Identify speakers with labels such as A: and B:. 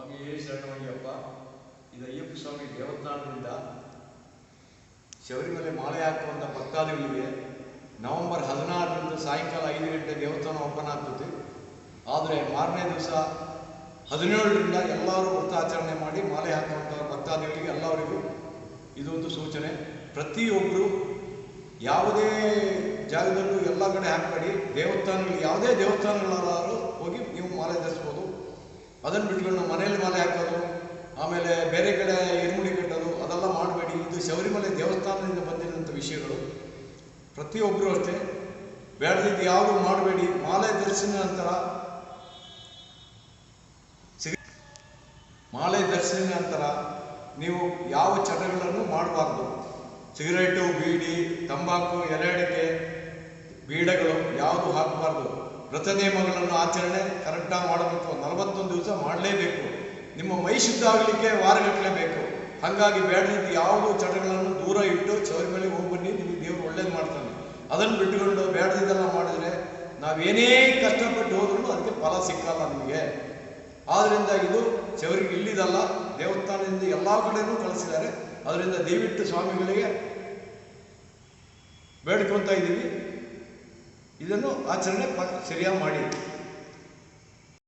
A: ಸ್ವಾಮಿಯೇ ಶರಣಮಯ್ಯಪ್ಪ ಇದು ಅಯ್ಯಪ್ಪ ಸ್ವಾಮಿ ದೇವಸ್ಥಾನದಿಂದ ಶಬರಿಮಲೆ ಮಾಲೆ ಹಾಕುವಂಥ ಭಕ್ತಾದಿಗಳಿಗೆ ನವೆಂಬರ್ ಹದಿನಾರರಂದು ಸಾಯಂಕಾಲ ಐದು ಗಂಟೆ ದೇವಸ್ಥಾನ ಓಪನ್ ಆಗ್ತದೆ. ಆದರೆ ಮಾರನೇ ದಿವಸ ಹದಿನೇಳರಿಂದ ಎಲ್ಲರೂ ವ್ರತಾಚರಣೆ ಮಾಡಿ ಮಾಲೆ ಹಾಕುವಂಥ ಭಕ್ತಾದಿಗಳಿಗೆ ಎಲ್ಲರಿಗೂ ಇದೊಂದು ಸೂಚನೆ. ಪ್ರತಿಯೊಬ್ಬರು ಯಾವುದೇ ಜಾಗದಲ್ಲೂ ಎಲ್ಲ ಕಡೆ ಹಾಕಬೇಡಿ. ದೇವಸ್ಥಾನಗಳು ಯಾವುದೇ ದೇವಸ್ಥಾನಗಳಾದರೂ ಹೋಗಿ ನೀವು ಮಾಲೆ ಧರಿಸ್ಬೋದು. ಅದನ್ನು ಬಿಟ್ಕೊಂಡು ಮನೆಯಲ್ಲಿ ಮಾಲೆ ಹಾಕೋದು, ಆಮೇಲೆ ಬೇರೆ ಕಡೆ ಇರುಮುಡಿ ಕಟ್ಟೋದು, ಅದೆಲ್ಲ ಮಾಡಬೇಡಿ. ಇದು ಶಬರಿಮಲೆ ದೇವಸ್ಥಾನದಿಂದ ಬಂದಿರುವಂಥ ವಿಷಯಗಳು. ಪ್ರತಿಯೊಬ್ಬರು ಅಷ್ಟೇ. ಬೇಡದಿದ್ದು ಯಾವುದು ಮಾಡಬೇಡಿ. ಮಾಲೆ ದರ್ಶನ ನಂತರ ಮಾಲೆ ದರ್ಶನ ನಂತರ ನೀವು ಯಾವ ಚಟಗಳನ್ನು ಮಾಡಬಾರ್ದು. ಸಿಗರೇಟು, ಬೀಡಿ, ತಂಬಾಕು, ಎಲೆ ಅಡಿಕೆ, ಬೀಡಗಳು ಯಾವುದು ಹಾಕಬಾರ್ದು. ವ್ರತ ನಿಯಮಗಳನ್ನು ಆಚರಣೆ ಕರೆಕ್ಟಾಗಿ ಮಾಡಬೇಕು, ನಲವತ್ತೊಂದು ದಿವಸ ಮಾಡಲೇಬೇಕು. ನಿಮ್ಮ ಮೈ ಶುದ್ಧ ಆಗಲಿಕ್ಕೆ ವಾರಗಟ್ಟಲೆ ಬೇಕು ಹಾಗಾಗಿ ಬೇಡದಿದ್ದ ಯಾವುದೋ ಚಟಗಳನ್ನು ದೂರ ಇಟ್ಟು ಚೌರಿ ಹೋಗಿ ಬನ್ನಿ ನಿಮಗೆ ದೇವರು ಒಳ್ಳೇದು ಮಾಡ್ತಾನೆ. ಅದನ್ನು ಬಿಟ್ಟುಕೊಂಡು ಬೇಡದಿದ್ದೆಲ್ಲ ಮಾಡಿದ್ರೆ ನಾವೇನೇ ಕಷ್ಟಪಟ್ಟು ಹೋದ್ರೂ ಅದಕ್ಕೆ ಫಲ ಸಿಕ್ಕಲ್ಲ ನಿಮಗೆ. ಆದ್ದರಿಂದ ಇದು ಚವರಿಗೆ ಇಲ್ಲಿದಲ್ಲ, ದೇವಸ್ಥಾನದಿಂದ ಎಲ್ಲ ಕಡೆನೂ ಕಳಿಸಿದ್ದಾರೆ. ಅದರಿಂದ ದಯವಿಟ್ಟು ಸ್ವಾಮಿಗಳಿಗೆ ಬೇಡ್ಕೊತಾ ಇದ್ದೀವಿ. ಇದನ್ನು ಆಚರಣೆ ಸರಿಯಾಗಿ ಮಾಡಿ.